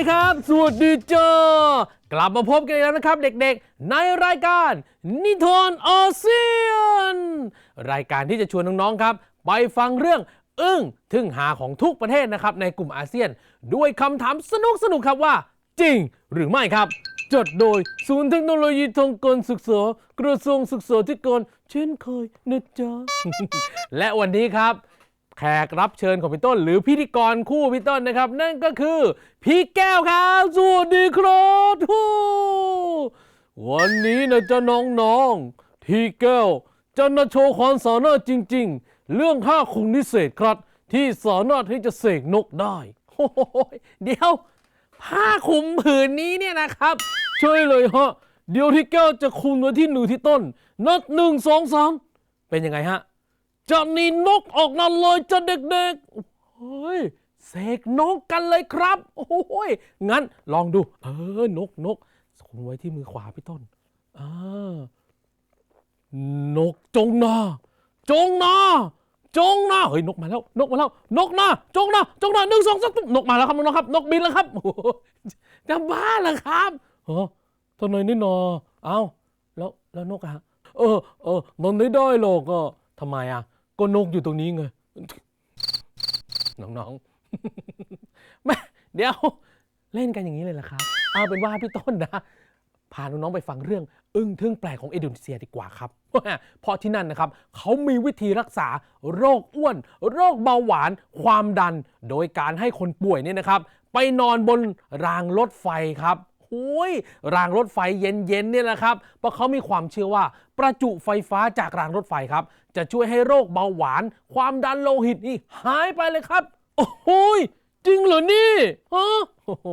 ดีครับ สวัสดีจ้ากลับมาพบกันอีกแล้วนะครับเด็กๆ ในรายการนิทานอาเซียน รายการที่จะชวนน้องๆครับ ไปฟังเรื่องอึ้งทึ่งหาของทุกประเทศนะครับในกลุ่มอาเซียน ด้วยคำถามสนุกๆครับว่า จริงหรือไม่ครับ จดโดยศูนย์เทคโนโลยีทงการศึกษากระทรวงศึกษาธิการเช่นเคยนะจ๊ะ และวันนี้ครับ แขกรับเชิญของพี่ต้น หรือพิธีกรคู่พี่ต้นนะครับ นั่นก็คือ พี่แก้วครับสวัสดีครับทูวันนี้นะจะน้องๆพี่แก้วจะมาโชว์ความสามารถจริง ๆ เรื่องห้าคงนิเศษครับ ที่สามารถที่จะเสกนกได้โอ้โหเดี๋ยวผ้าคลุมผืนนี้เนี่ยนะครับ ช่วยเลยฮะเดี๋ยวที่แก้วจะคุมไว้ที่หนึ่งที่ต้นนัดหนึ่งสองสามเป็นยังไงฮะ จะนีนกออกมาเลยจะเด็กๆเฮ้ยเสกนกกันเลยครับ โอ้ยงั้นลองดู เออนกนกคุมไว้ที่มือขวาพี่ต้นอ่านกจงนาจงนาจงนาเฮ้ยนกมาแล้ว นกมาแล้ว นกนาจงนาจงนาหนึ่งสองสามนกมาแล้วครับน้องครับ นกบินแล้วครับโอ้โหจะบ้าเหรอครับเออทำไมนี่นอเอ้าแล้วแล้วนกอะเออเออมันไม่ได้หรอกอะทำไมอะ ก็นกอยู่ตรงนี้ไง น้องๆแม่เดี๋ยวเล่นกันอย่างนี้เลยเหรอครับ เอาเป็นว่าพี่ต้นนะ พาน้องๆไปฟังเรื่อง อึ้งทึ่งแปลกของอินโดนีเซียดีกว่าครับเพราะที่นั่นนะครับเขามีวิธีรักษาโรคอ้วน โรคเบาหวาน ความดัน โดยการให้คนป่วยเนี่ยนะครับ ไปนอนบนรางรถไฟครับ โอ้ยรางรถไฟเย็นๆเนี่ยแหละครับ เพราะเขามีความเชื่อว่าประจุไฟฟ้าจากรางรถไฟครับ จะช่วยให้โรคเบาหวาน ความดันโลหิตนี่หายไปเลยครับ โอ้โหยจริงเหรอนี่ฮะโอ้โห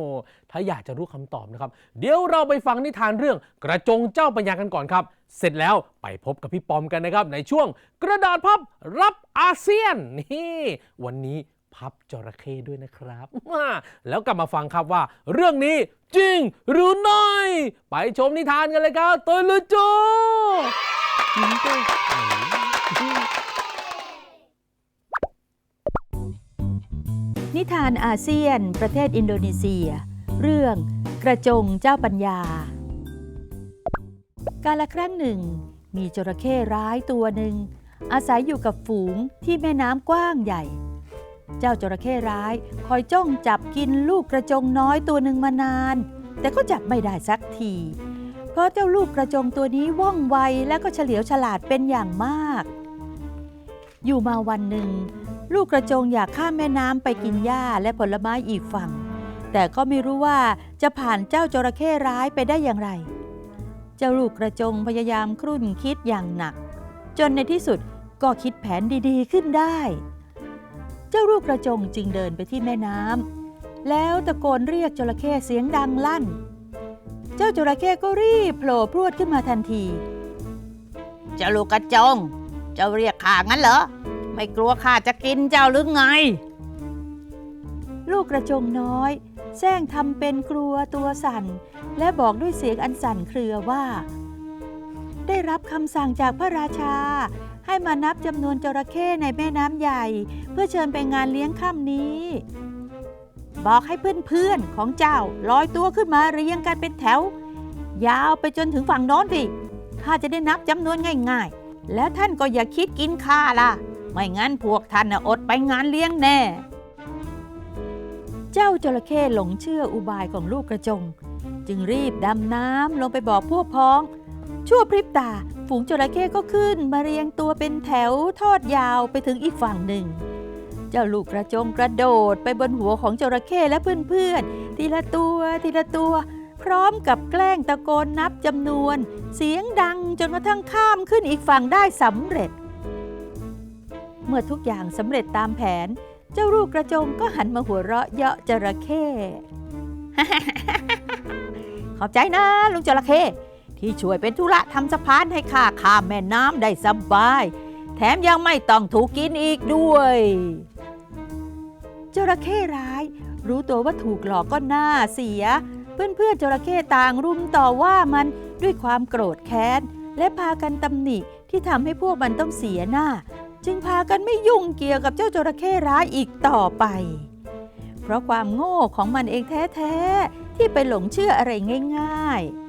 ถ้าอยากจะรู้คำตอบนะครับ เดี๋ยวเราไปฟังนิทานเรื่องกระจงเจ้าปัญญากันก่อนครับ เสร็จแล้วไปพบกับพี่ปอมกันนะครับ ในช่วงกระดาษพับรับอาเซียนนี่ วันนี้ พับจระเข้ด้วยนะครับ แล้วกลับมาฟังครับว่า เรื่องนี้จริงหรือไม่ไปชมนิทานกันเลยครับตื่นเลยจ้านิทานอาเซียน ประเทศอินโดนีเซีย เรื่องกระจงเจ้าปัญญา กาลครั้งหนึ่ง มีจระเข้ร้ายตัวหนึ่งอาศัยอยู่กับฝูงที่แม่น้ำกว้างใหญ่ เจ้าจระเข้ร้าย คอยจ้องจับกินลูกกระจงน้อยตัวหนึ่งมานาน แต่ก็จับไม่ได้สักที เพราะเจ้าลูกกระจงตัวนี้ว่องไวและก็เฉลียวฉลาดเป็นอย่างมาก อยู่มาวันหนึ่ง ลูกกระจงอยากข้ามแม่น้ำไปกินหญ้าและผลไม้อีกฝั่ง แต่ก็ไม่รู้ว่าจะผ่านเจ้าจระเข้ร้ายไปได้อย่างไร เจ้าลูกกระจงพยายามครุ่นคิดอย่างหนัก จนในที่สุดก็คิดแผนดีๆขึ้นได้ เจ้าลูกกระจงจึงเดินไปที่แม่น้ำแล้วตะโกนเรียกจระเข้เสียงดังลั่น เจ้าจระเข้ก็รีบโผล่พรวดขึ้นมาทันที เจ้าลูกกระจง เจ้าเรียกข้างั้นเหรอ ไม่กลัวข้าจะกินเจ้าหรือไง ลูกกระจงน้อยแซงทำเป็นกลัวตัวสั่น และบอกด้วยเสียงอันสั่นเครือว่า ได้รับคำสั่งจากพระราชา ให้มานับจำนวนจระเข้ในแม่น้ำใหญ่ เพื่อเชิญไปงานเลี้ยงค่ำนี้ บอกให้เพื่อนๆของเจ้าลอยตัวขึ้นมาเรียงกันเป็นแถว ยาวไปจนถึงฝั่งโน้นสิข้าจะได้นับจำนวนง่ายๆ แล้วท่านก็อย่าคิดกินข้าล่ะ ไม่งั้นพวกท่านน่ะอดไปงานเลี้ยงแน่ เจ้าจระเข้หลงเชื่ออุบายของลูกกระจง จึงรีบดำน้ำลงไปบอกพวกพ้อง ชั่วพริบตา ฝูงจระเข้ก็ขึ้นมาเรียงตัวเป็นแถวทอดยาวไปถึงอีกฝั่งหนึ่ง เจ้าลูกกระจงกระโดดไปบนหัวของจระเข้และเพื่อนๆ ทีละตัวทีละตัว พร้อมกับแกล้งตะโกนนับจำนวน เสียงดังจนกระทั่งข้ามขึ้นอีกฝั่งได้สำเร็จ เมื่อทุกอย่างสำเร็จตามแผน เจ้าลูกกระจงก็หันมาหัวเราะเยาะจระเข้ขอบใจนะลุงจระเข้ ที่ช่วยเป็นธุระทำสะพานให้ข้าข้ามแม่น้ำได้สบาย แถมยังไม่ต้องถูกกินอีกด้วยจระเข้ร้าย รู้ตัวว่าถูกหลอกก็น่าเสีย เพื่อนๆจระเข้ต่างรุมต่อว่ามันด้วยความโกรธแค้น และพากันตำหนิที่ทำให้พวกมันต้องเสียหน้า จึงพากันไม่ยุ่งเกี่ยวกับเจ้าจระเข้ร้ายอีกต่อไป เพราะความโง่ของมันเองแท้ๆที่ไปหลงเชื่ออะไรง่าย ๆ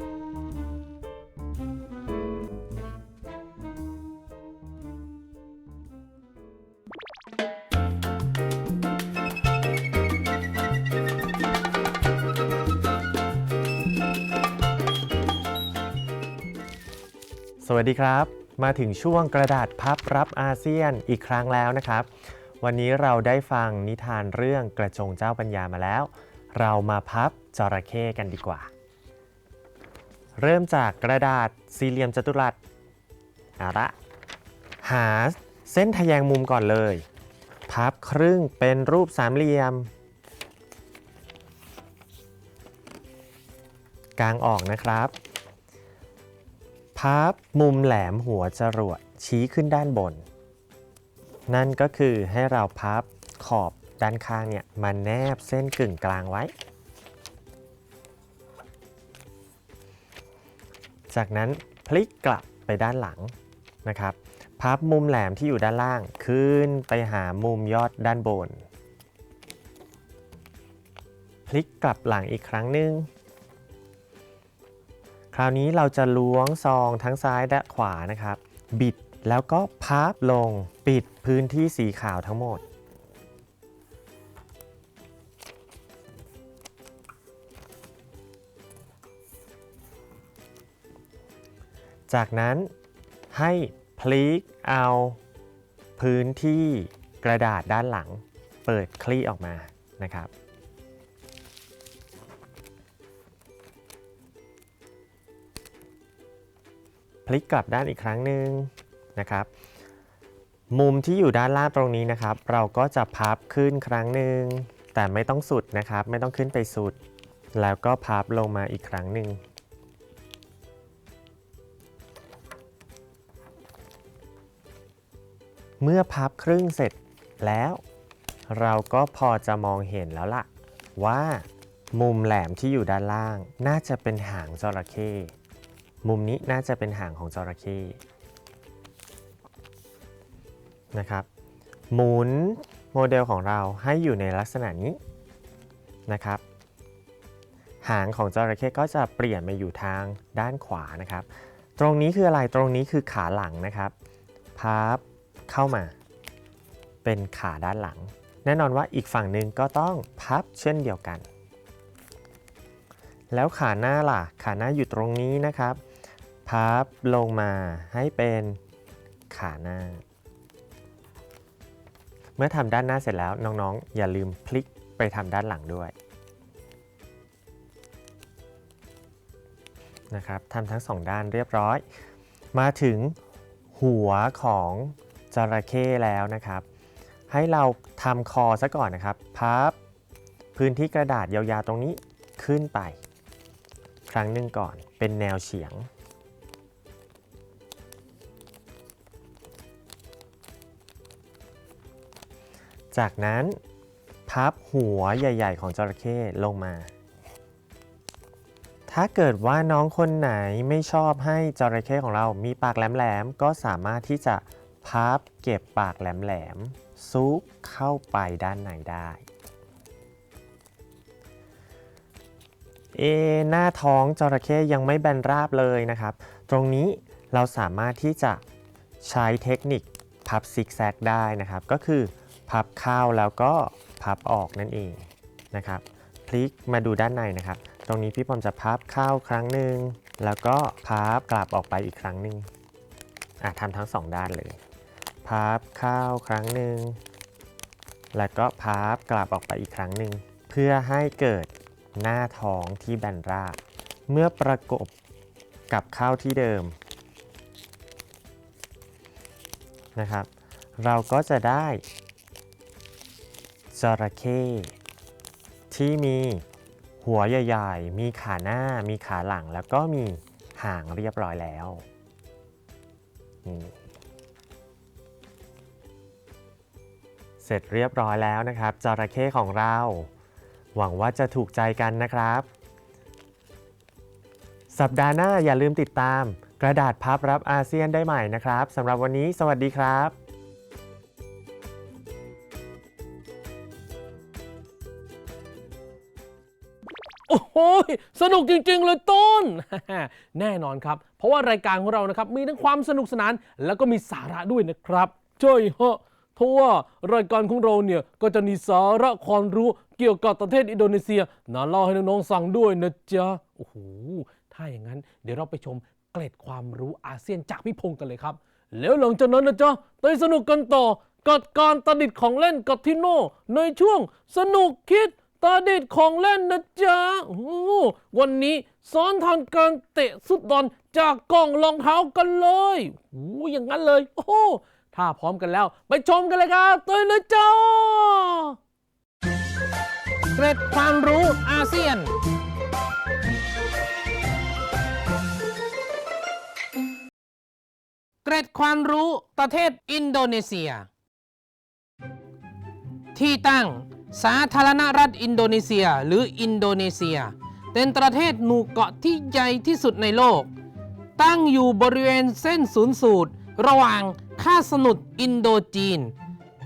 สวัสดีครับ มาถึงช่วงกระดาษพับรับอาเซียนอีกครั้งแล้วนะครับ วันนี้เราได้ฟังนิทานเรื่องกระจงเจ้าปัญญามาแล้ว เรามาพับจระเข้กันดีกว่า เริ่มจากกระดาษสี่เหลี่ยมจัตุรัสเอาละหาเส้นทะแยงมุมก่อนเลย พับครึ่งเป็นรูปสามเหลี่ยม กลางออกนะครับ พับมุมแหลมหัวจรวดชี้ขึ้นด้านบน นั่นก็คือให้เราพับขอบด้านข้างเนี่ยมาแนบเส้นกึ่งกลางไว้ จากนั้นพลิกกลับไปด้านหลังนะครับ พับมุมแหลมที่อยู่ด้านล่างขึ้นไปหามุมยอดด้านบน พลิกกลับหลังอีกครั้งหนึ่ง ราวนี้เราจะล้วงซองทั้งซ้ายและขวานะครับ บิดแล้วก็พับลงปิดพื้นที่สีขาวทั้งหมด จากนั้นให้พลิกเอาพื้นที่กระดาษด้านหลัง เปิดคลี่ออกมานะครับ พลิกกลับด้านอีกครั้งหนึ่งนะครับ มุมที่อยู่ด้านล่างตรงนี้นะครับ เราก็จะพับขึ้นครั้งหนึ่งแต่ไม่ต้องสุดนะครับ ไม่ต้องขึ้นไปสุด แล้วก็พับลงมาอีกครั้งหนึ่งเมื่อพับครึ่งเสร็จแล้ว เราก็พอจะมองเห็นแล้วล่ะ ว่ามุมแหลมที่อยู่ด้านล่าง น่าจะเป็นหางจระเข้ มุมนี้น่าจะเป็นหางของจระเข้นะครับ หมุนโมเดลของเราให้อยู่ในลักษณะนี้นะครับ หางของจระเข้ก็จะเปลี่ยนมาอยู่ทางด้านขวานะครับ ตรงนี้คืออะไรตรงนี้คือขาหลังนะครับพับเข้ามา เป็นขาด้านหลัง แน่นอนว่าอีกฝั่งหนึ่งก็ต้องพับเช่นเดียวกัน แล้วขาหน้าล่ะ ขาหน้าอยู่ตรงนี้นะครับ พับลงมาให้เป็นขาหน้า เมื่อทำด้านหน้าเสร็จแล้วน้องๆ อย่าลืมพลิกไปทำด้านหลังด้วยนะครับทำทั้งสองด้านเรียบร้อย มาถึงหัวของจระเข้แล้วนะครับ ให้เราทำคอซะก่อนนะครับ พับพื้นที่กระดาษยาวๆตรงนี้ขึ้นไป ครั้งหนึ่งก่อนเป็นแนวเฉียง จากนั้นพับหัวใหญ่ ๆ ของจระเข้ลงมา ถ้าเกิดว่าน้องคนไหนไม่ชอบให้จระเข้ของเรามีปากแหลมๆ ก็สามารถที่จะพับเก็บปากแหลมๆ ซุกเข้าไปด้านในได้เอหน้าท้องจระเข้ยังไม่แบนราบเลยนะครับ ตรงนี้เราสามารถที่จะใช้เทคนิคพับซิกแซกได้นะครับ ก็คือ พับเข้าแล้วก็พับออกนั่นเองนะครับพลิกมาดูด้านในนะครับ ตรงนี้พี่ปอมจะพับเข้าครั้งหนึ่งแล้วก็พับกลับออกไปอีกครั้งหนึ่งอะทำทั้งสองด้านเลยพับเข้าครั้งหนึ่งแล้วก็พับกลับออกไปอีกครั้งหนึ่งเพื่อให้เกิดหน้าท้องที่แบนราบเมื่อประกบกับเข้าที่เดิมนะครับ เราก็จะได้ จระเข้ที่มีหัวใหญ่ๆ มีขาหน้า มีขาหลัง แล้วก็มีหางเรียบร้อยแล้ว เสร็จเรียบร้อยแล้วนะครับ จระเข้ของเรา หวังว่าจะถูกใจกันนะครับ สัปดาห์หน้าอย่าลืมติดตามกระดาษพับรับอาเซียนได้ใหม่นะครับสำหรับวันนี้ สวัสดีครับ โอ้โหสนุกจริง ๆ เลยต้น แน่นอนครับ เพราะว่ารายการของเรานะครับ มีทั้งความสนุกสนาน แล้วก็มีสาระด้วยนะครับใช่ฮะเพราะว่ารายการของเราเนี่ยก็จะมีสาระความรู้เกี่ยวกับประเทศอินโดนีเซียนาเล่าให้น้องๆฟังด้วยนะจ๊ะโอ้โหถ้าอย่างนั้น เดี๋ยวเราไปชมเกร็ดความรู้อาเซียนจากพี่พงศ์กันเลยครับ แล้วหลังจากนั้นนะจ๊ะไปสนุกกันต่อกับการประดิษฐ์ของเล่นกับทิโน่ในช่วงสนุกคิด ประดิษฐ์ของเล่นนะจ๊ะวันนี้สอนทำการเตะสุดดอนจากกล่องรองเท้ากันเลยโอ้อย่างนั้นเลย โอ้ถ้าพร้อมกันแล้ว ไปชมกันเลยครับเตยเลยจ้าเกร็ดความรู้อาเซียน เกร็ดความรู้ประเทศอินโดนีเซีย ที่ตั้ง สาธารณรัฐอินโดนีเซียหรืออินโดนีเซีย เป็นประเทศหมู่เกาะที่ใหญ่ที่สุดในโลก ตั้งอยู่บริเวณเส้นศูนย์สูตร ระหว่างคาสมุทรอินโดจีน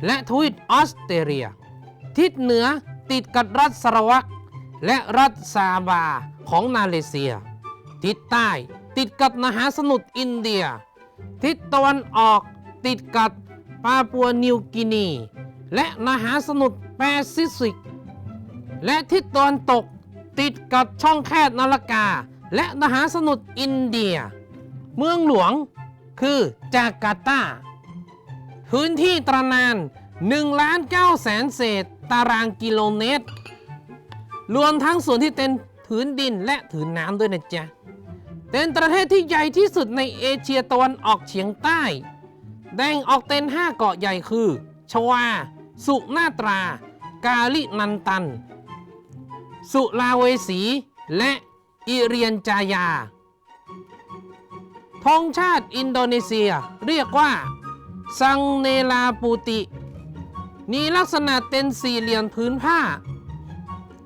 และทวีปออสเตรเลีย ทิศเหนือติดกับรัฐสรวักและรัฐซาบาของมาเลเซีย ทิศใต้ติดกับมหาสมุทรอินเดีย ทิศตะวันออกติดกับปาปัวนิวกินี และมหาสมุทร ปซิฟิก และทิศตะวันตกติดกับช่องแคบนาลากา และมหาสมุทรอินเดีย เมืองหลวงคือจาการ์ตา พื้นที่ตระนาน1ล้าน9แสนเศษตารางกิโลเมตร รวมทั้งส่วนที่เป็นผืนดินและผืนน้ำด้วยนะจ๊ะ เป็นประเทศที่ใหญ่ที่สุดในเอเชียตะวันออกเฉียงใต้แบ่งออกเป็น5เกาะใหญ่คือ ชวา สุนาตรา กาลินันตัน สุลาเวสี และอิเรียนจายาธงชาติอินโดนีเซียเรียกว่าซังเนลาปูติ มีลักษณะเป็นสี่เหลี่ยมพื้นผ้า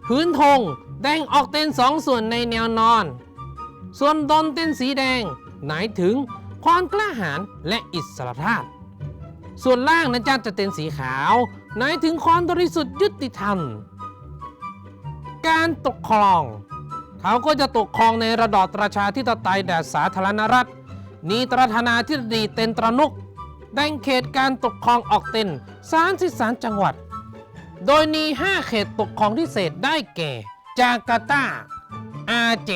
พื้นธงแบ่งออกเป็นสองส่วนในแนวนอน ส่วนดนเต้นสีแดงหมายถึงความกล้าหาญและอิสรภาพ ส่วนล่างนั้นจะจะเป็นสีขาว หมายถึงความบริสุทธิ์ยุติธรรม การปกครอง เขาก็จะปกครองในระดอบประชาธิปไตยแด่สาธารณรัฐมีประธานาธิบดีเต็นตรนุกแบ่งเขตการปกครองออกเป็น33จังหวัด โดยมี5เขตปกครองพิเศษได้แก่ จาการ์ตา อาเจ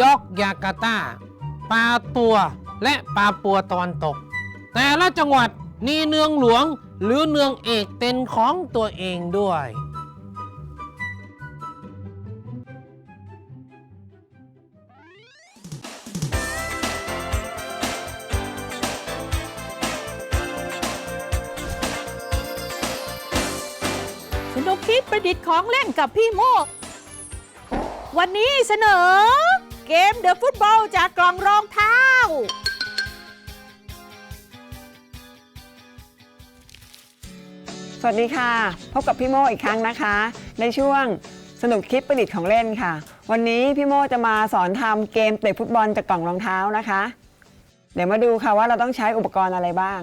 ยอกยาการ์ตา ปาปัว และปาปัวตะวันตก แต่ละจังหวัดมีเนืองหลวง หรือเนืองเอกเป็นของตัวเองด้วย สนุกคิดประดิษฐ์ของเล่นกับพี่โมก วันนี้เสนอ เกมเดอะฟุตบอลจากกล่องรองเท้า วัสดีค่ะ พบกับพี่โมอีกครั้งนะคะ ในช่วงสนุกคิดประดิษฐ์ของเล่นค่ะ วันนี้พี่โมจะมาสอนทำเกมเตะฟุตบอลจากกล่องรองเท้านะคะ เดี๋ยวมาดูค่ะว่าเราต้องใช้อุปกรณ์อะไรบ้าง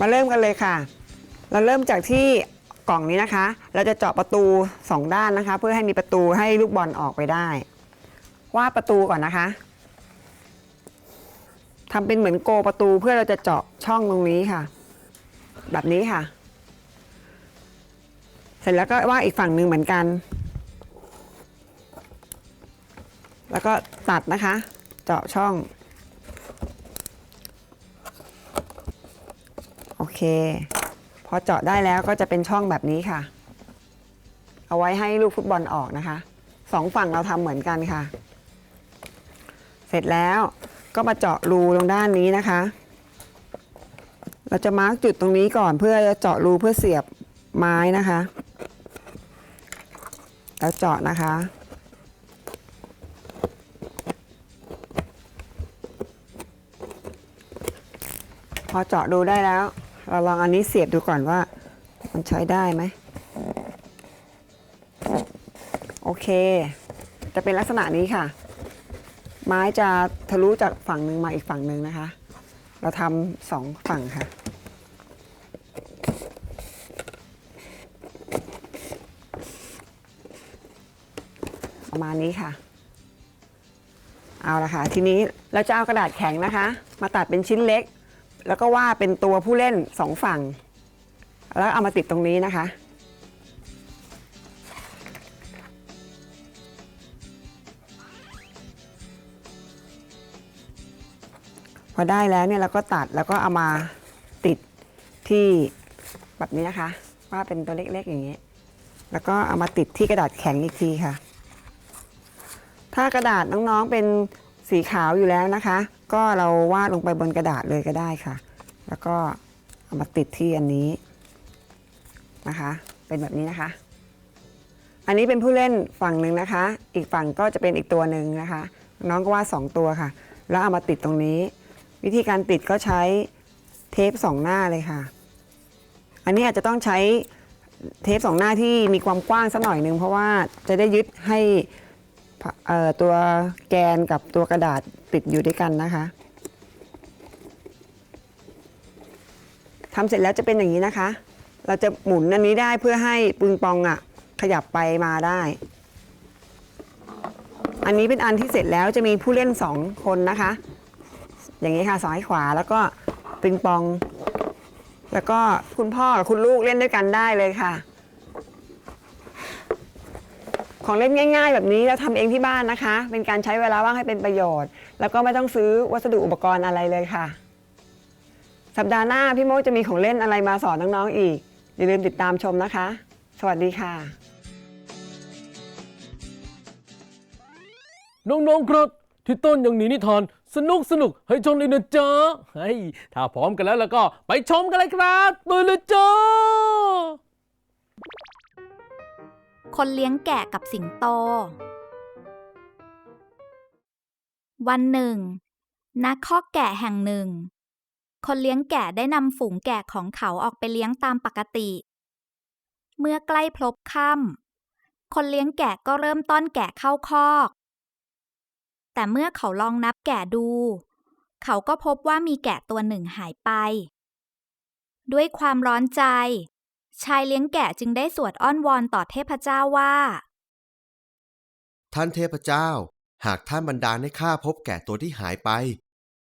มาเริ่มกันเลยค่ะ เราเริ่มจากที่กล่องนี้นะคะ เราจะเจาะประตูสองด้านนะคะ เพื่อให้มีประตูให้ลูกบอลออกไปได้ วาดประตูก่อนนะคะทำเป็นเหมือนโกประตูเพื่อเราจะเจาะช่องตรงนี้ค่ะ แบบนี้ค่ะ เสร็จแล้วก็วาดอีกฝั่งหนึ่งเหมือนกัน แล้วก็ตัดนะคะ เจาะช่อง โอ เค พอเจาะได้แล้วก็จะเป็นช่องแบบนี้ค่ะ เอาไว้ให้ลูกฟุตบอลออกนะคะสองฝั่งเราทำเหมือนกันค่ะ เสร็จแล้วก็มาเจาะรูตรงด้านนี้นะคะ เราจะมาร์กจุดตรงนี้ก่อนเพื่อจะเจาะรูเพื่อเสียบไม้นะคะ แล้วเจาะนะคะพอเจาะดูได้แล้ว เราลองอันนี้เสียบดูก่อนว่า มันใช้ได้ไหม โอเค จะเป็นลักษณะนี้ค่ะ ไม้จะทะลุจากฝั่งหนึ่งมาอีกฝั่งหนึ่งนะคะ เราทำสองฝั่งค่ะประมาณนี้ค่ะ เอาละค่ะ ทีนี้เราจะเอากระดาษแข็งนะคะ มาตัดเป็นชิ้นเล็ก แล้วก็วาดเป็นตัวผู้เล่นสองฝั่ง แล้วเอามาติดตรงนี้นะคะ พอได้แล้วเนี่ยเราก็ตัดแล้วก็เอามาติดที่แบบนี้นะคะว่าเป็นตัวเล็กๆอย่างนี้ แล้วก็เอามาติดที่กระดาษแข็งอีกทีค่ะ ถ้ากระดาษน้องๆเป็นสีขาวอยู่แล้วนะคะ ก็เราวาดลงไปบนกระดาษเลยก็ได้ค่ะ แล้วก็เอามาติดที่อันนี้นะคะ เป็นแบบนี้นะคะ อันนี้เป็นผู้เล่นฝั่งหนึ่งนะคะ อีกฝั่งก็จะเป็นอีกตัวหนึ่งนะคะ น้องก็วาดสองตัวค่ะ แล้วเอามาติดตรงนี้ วิธีการติดก็ใช้เทปสองหน้าเลยค่ะ อันนี้อาจจะต้องใช้เทปสองหน้าที่มีความกว้างสักหน่อยหนึงเพราะว่าจะได้ยึดให้ตัวแกนกับตัวกระดาษ ติดอยู่ด้วยกันนะคะทำเสร็จแล้วจะเป็นอย่างนี้นะคะ เราจะหมุนอันนี้ได้เพื่อให้ปึงปองอะขยับไปมาได้ อันนี้เป็นอันที่เสร็จแล้วจะมีผู้เล่นสองคนนะคะ อย่างนี้ค่ะซ้ายขวาแล้วก็ปิงปอง แล้วก็คุณพ่อกับคุณลูกเล่นด้วยกันได้เลยค่ะ ของเล่นง่ายๆ แบบนี้เราทำเองที่บ้านนะคะ เป็นการใช้เวลาว่างให้เป็นประโยชน์ แล้วก็ไม่ต้องซื้อวัสดุอุปกรณ์อะไรเลยค่ะ สัปดาห์หน้าพี่โมจะมีของเล่นอะไรมาสอนน้องๆอีก อย่าลืมติดตามชมนะคะ สวัสดีค่ะ น้องๆครับ ที่ต้นยังหนีนิทานสนุกสนุกให้ชมเลยนะจ๊ะเฮ้ยถ้าพร้อมกันแล้วแล้วก็ไปชมกันเลยครับไปเลยจ้า คนเลี้ยงแกะกับสิงโต วันหนึ่งนักคอกแกะแห่งหนึ่ง คนเลี้ยงแกะได้นำฝูงแกะของเขาออกไปเลี้ยงตามปกติ เมื่อใกล้พลบค่ำคนเลี้ยงแกะก็เริ่มต้อนแกะเข้าคอก แต่เมื่อเขาลองนับแกะดู เขาก็พบว่ามีแกะตัวหนึ่งหายไป ด้วยความร้อนใจ ชายเลี้ยงแกะจึงได้สวดอ้อนวอนต่อเทพเจ้าว่า ท่านเทพเจ้า หากท่านบันดาลให้ข้าพบแก่ตัวที่หายไป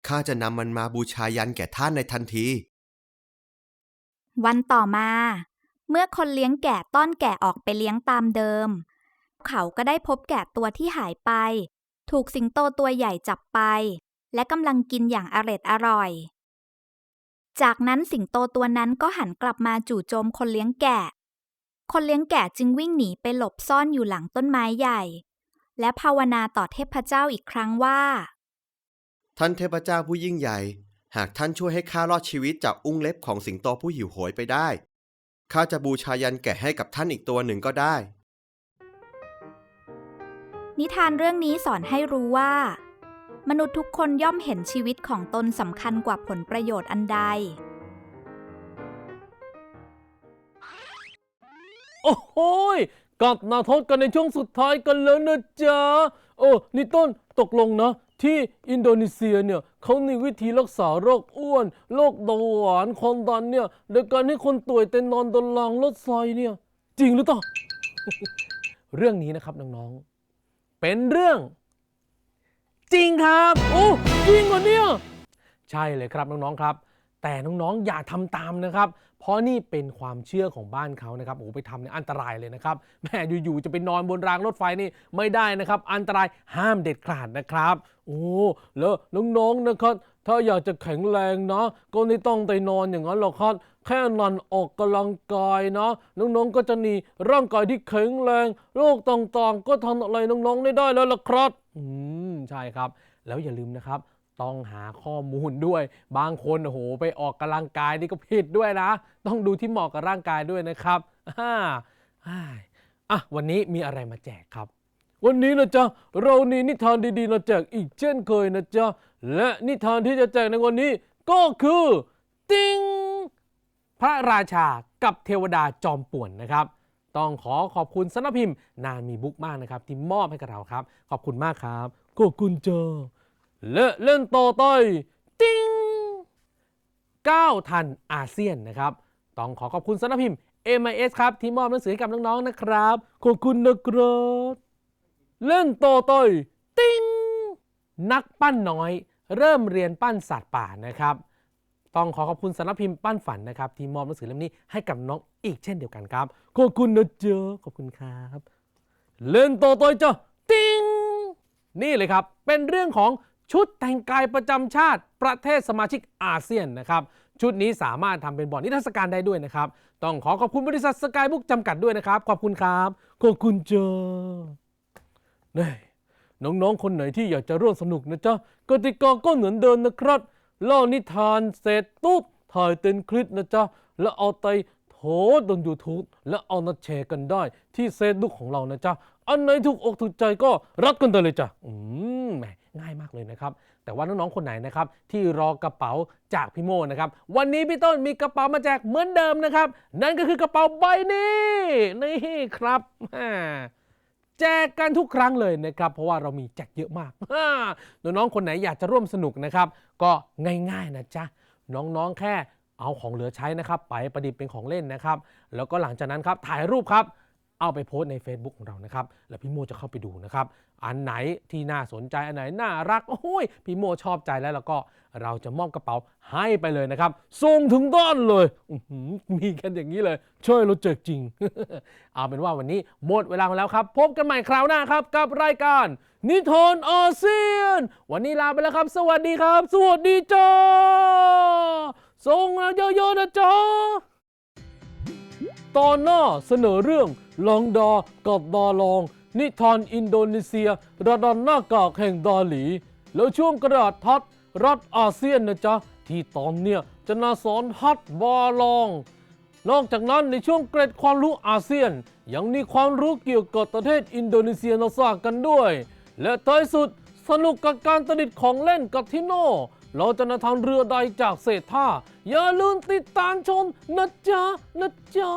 ข้าจะนำมันมาบูชายันแก่ท่านในทันที วันต่อมา เมื่อคนเลี้ยงแกะต้อนแกะออกไปเลี้ยงตามเดิม เขาก็ได้พบแกะตัวที่หายไป ถูกสิงโตตัวใหญ่จับไป และกำลังกินอย่างอร็ดอร่อย จากนั้นสิงโตตัวนั้นก็หันกลับมาจู่โจมคนเลี้ยงแกะ คนเลี้ยงแกะจึงวิ่งหนีไปหลบซ่อนอยู่หลังต้นไม้ใหญ่ และภาวนาต่อเทพเจ้าอีกครั้งว่า ท่านเทพเจ้าผู้ยิ่งใหญ่ หากท่านช่วยให้ข้ารอดชีวิตจากอุ้งเล็บของสิงโตผู้หิวโหยไปได้ ข้าจะบูชายันแกะให้กับท่านอีกตัวหนึ่งก็ได้ นิทานเรื่องนี้สอนให้รู้ว่า มนุษย์ทุกคนย่อมเห็นชีวิตของตนสำคัญกว่าผลประโยชน์อันใด โอ้โหยกลับมาทดกันในช่วงสุดท้ายกันแล้วนะจ๊ะโอ้นี่ต้นตกลงนะ ที่อินโดนีเซียเนี่ยเขามีวิธีรักษาโรคอ้วนโรคเบาหวานความดันเนี่ยโดยการให้คนป่วยเต็นนอนบนรางรถไฟเนี่ย จริงหรือเปล่า เรื่องนี้นะครับน้องๆเป็นเรื่อง จริงครับ โอ้จริงเหรอเนี่ยใช่เลยครับน้องๆครับ แต่น้องๆอย่าทำตามนะครับ เพราะนี่เป็นความเชื่อของบ้านเขานะครับโอ้ไปทำเนี่ยอันตรายเลยนะครับแม่อยู่ๆจะไปนอนบนรางรถไฟนี่ไม่ได้นะครับ อันตรายห้ามเด็ดขาดนะครับ โอ้แล้วน้องๆนะครับถ้าอยากจะแข็งแรงนะก็ไม่ต้องไปนอนอย่างนั้นหรอกครับแค่นอนออกกำลังกายนะน้องๆก็จะมีร่างกายที่แข็งแรง โรคต่างๆ ก็ทำอะไรน้องๆได้ได้แล้วล่ะครับอืม ใช่ครับ แล้วอย่าลืมนะครับ ต้องหาข้อมูลด้วย บางคนโอ้โหไปออกกำลังกายนี่ก็ผิดด้วยนะ ต้องดูที่เหมาะกับร่างกายด้วยนะครับอ่าอ่าอะวันนี้มีอะไรมาแจกครับ วันนี้นะจ๊ะเรามีนิทานดีๆมาแจกอีกเช่นเคยนะจ๊ะและนิทานที่จะแจกในวันนี้ก็คือติงพระราชากับเทวดาจอมป่วนนะครับต้องขอขอบคุณสนักพิมพ์นานมีบุ๊กมากนะครับ ที่มอบให้กับเราครับ ขอบคุณมากครับ ขอบคุณเจาและเล่นต่อไปติ้ง9ทันอาเซียนนะครับ ต้องขอขอบคุณสำนักพิมพ์ MIS ครับ ที่มอบหนังสือให้กับน้อง ๆ นะครับ ขอบคุณนะครับเล่นต่อไปติ้งนักปั้นน้อย เริ่มเรียนปั้นสัตว์ป่านะครับ ต้องขอขอบคุณสำนักพิมพ์ปั้นฝันนะครับ ที่มอบหนังสือเล่มนี้ให้กับน้องอีกเช่นเดียวกันครับ ขอบคุณนะเจ้าขอบคุณครับ เล่นต่อต่อยจ้ะติ้ง นี่เลยครับ เป็นเรื่องของชุดแต่งกายประจำชาติประเทศสมาชิกอาเซียนนะครับ ชุดนี้สามารถทำเป็นบอร์ดนิทรรศการได้ด้วยนะครับ ต้องขอขอบคุณบริษัทสกายบุ๊กจำกัดด้วยนะครับ ขอบคุณครับ ขอบคุณเจ้านี่น้องๆ คนไหนที่อยากจะร่วมสนุกนะจ๊ะกติกาก็เหมือนเดิมนะครับเล่านิทานเสร็จปุ๊บถ่ายเป็นคลิปนะจ๊ะแล้วเอาไป โถบน YouTube แล้วเอามาแชร์กันได้ที่เฟซบุ๊กของเรานะจ๊ะ อันไหนถูกอกถูกใจก็รับกันเลยจ้ะ อืมแหมง่ายมากเลยนะครับ แต่ว่าน้องๆคนไหนนะครับ ที่รอกระเป๋าจากพี่โมนะครับ วันนี้พี่ต้นมีกระเป๋ามาแจกเหมือนเดิมนะครับ นั่นก็คือกระเป๋าใบนี้นี่ครับแจกกันทุกครั้งเลยนะครับ เพราะว่าเรามีแจกเยอะมากน้องๆคนไหนอยากจะร่วมสนุกนะครับ ก็ง่ายๆนะจ๊ะน้องๆแค่ เอาของเหลือใช้นะครับ ไปประดิษฐ์เป็นของเล่นนะครับ แล้วก็หลังจากนั้นครับถ่ายรูปครับ เอาไปโพสต์ใน Facebook ของเรานะครับแล้วพี่โมจะเข้าไปดูนะครับ อันไหนที่น่าสนใจอันไหนน่ารักโอ้ยพี่โมชอบใจแล้วแล้วก็เราจะมอบกระเป๋าให้ไปเลยนะครับส่งถึงด้านเลยมีกันอย่างนี้เลยช่วยเราเจอจริง เอาเป็นว่าวันนี้หมดเวลาแล้วครับ พบกันใหม่คราวหน้าครับกับรายการ นิทานอาเซียน วันนี้ลาไปแล้วครับ สวัสดีครับ สวัสดีจ้าส่งมาเยอะๆนะจ๊ะตอนหน้าเสนอเรื่อง ลองดากับดาลอง นิทานอินโดนีเซียระดันหน้ากากแห่งดาหลี แล้วช่วงกระดาษทัดรัฐอาเซียนนะจ๊ะ ที่ตอนเนี้ยจะนาสอนฮัดบาลอง นอกจากนั้นในช่วงเกร็ดความรู้อาเซียน ยังมีความรู้เกี่ยวกับประเทศอินโดนีเซียนาซากันด้วย และท้ายสุดสนุกกับการประดิษฐ์ของเล่นกับทิโน่เราจะนำทางเรือใดจากเศษท่าอย่าลืมติดตามชมนะจ๊ะ นะจ๊ะ